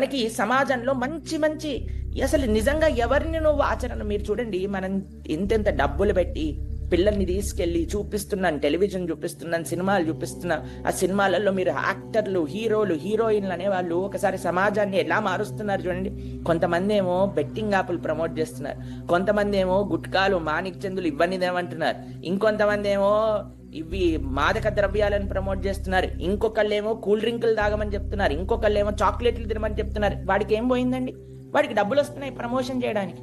మనకి సమాజంలో మంచి మంచి అసలు నిజంగా ఎవరిని నువ్వు ఆచరణ? మీరు చూడండి మనం ఎంతెంత డబ్బులు పెట్టి పిల్లల్ని తీసుకెళ్ళి చూపిస్తున్నాను టెలివిజన్ చూపిస్తున్నాను సినిమాలు చూపిస్తున్నాను ఆ సినిమాలలో మీరు యాక్టర్లు హీరోలు హీరోయిన్లు అనేవాళ్ళు ఒకసారి సమాజాన్ని ఎలా మారుస్తున్నారు చూడండి. కొంతమంది ఏమో బెట్టింగ్ యాప్లు ప్రమోట్ చేస్తున్నారు. కొంతమంది ఏమో గుట్కాలు మాణిక్ చందులు ఇవన్నీ ఏమంటున్నారు ఇంకొంతమంది ఏమో ఇవి మాదక ద్రవ్యాలను ప్రమోట్ చేస్తున్నారు. ఇంకొకళ్ళు ఏమో కూల్ డ్రింకులు తాగమని చెప్తున్నారు. ఇంకొకళ్ళు ఏమో చాక్లెట్లు తినమని చెప్తున్నారు. వాడికి ఏం పోయిందండి? వాడికి డబ్బులు వస్తున్నాయి ప్రమోషన్ చేయడానికి.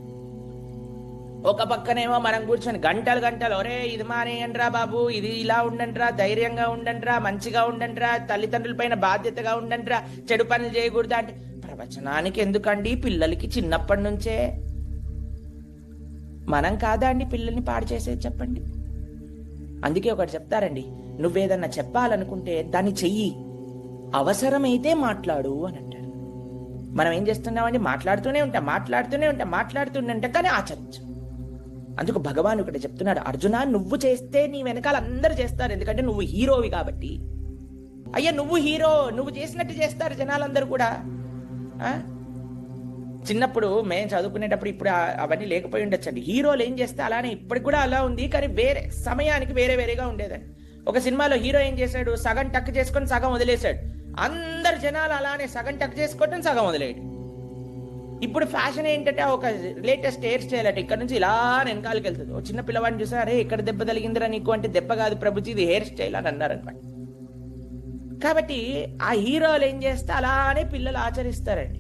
ఒక పక్కనేమో మనం కూర్చొని గంటలు గంటలు ఒరే ఇది మానేయండిరా బాబు ఇది ఇలా ఉండండిరా ధైర్యంగా ఉండండిరా మంచిగా ఉండండిరా తల్లిదండ్రుల పైన బాధ్యతగా ఉండండిరా చెడు పనులు చేయకూడదా అంటే ప్రవచనానికి ఎందుకండి పిల్లలకి చిన్నప్పటి నుంచే? మనం కాదా అండి పిల్లల్ని పాడు చేసేది చెప్పండి. అందుకే ఒకటి చెప్తారండి నువ్వేదన్నా చెప్పాలనుకుంటే దాన్ని చెయ్యి అవసరమైతే మాట్లాడు అని అంటారు. మనం ఏం చేస్తున్నామండి? మాట్లాడుతూనే ఉంటాం మాట్లాడుతూనే ఉంటాం మాట్లాడుతూనే ఉంటాం కానీ ఆచరించు. అందుకు భగవాన్ ఇక్కడ చెప్తున్నాడు అర్జున నువ్వు చేస్తే నీ వెనకాల అందరు చేస్తారు ఎందుకంటే నువ్వు హీరోవి కాబట్టి. అయ్యా నువ్వు హీరో నువ్వు చేసినట్టు చేస్తారు జనాలందరూ కూడా. ఆ? చిన్నప్పుడు మేము చదువుకునేటప్పుడు ఇప్పుడు అవన్నీ లేకపోయి ఉండొచ్చండి. హీరోలు ఏం చేస్తే అలానే ఇప్పటికి కూడా అలా ఉంది కానీ వేరే సమయానికి వేరే వేరేగా ఉండేదండి ఒక సినిమాలో హీరో ఏం చేశాడు? సగం టక్ చేసుకొని సగం వదిలేశాడు. అందరు జనాలు అలానే సగం టక్ చేసుకోవటం సగం వదిలేయడు ఇప్పుడు ఫ్యాషన్ ఏంటంటే ఒక లేటెస్ట్ హెయిర్ స్టైల్ అంటే. ఇక్కడ నుంచి ఇలా వెనకాలకి వెళ్తుంది. ఒక చిన్న పిల్లవాడిని చూసా అరే ఇక్కడ దెబ్బ తగిలిందిరా నీకు? అంటే దెబ్బ కాదు ప్రభుజీ ఇది హెయిర్ స్టైల్ అని అన్నారనమాట. కాబట్టి ఆ హీరోలు ఏం చేస్తే అలానే పిల్లలు ఆచరిస్తారండి.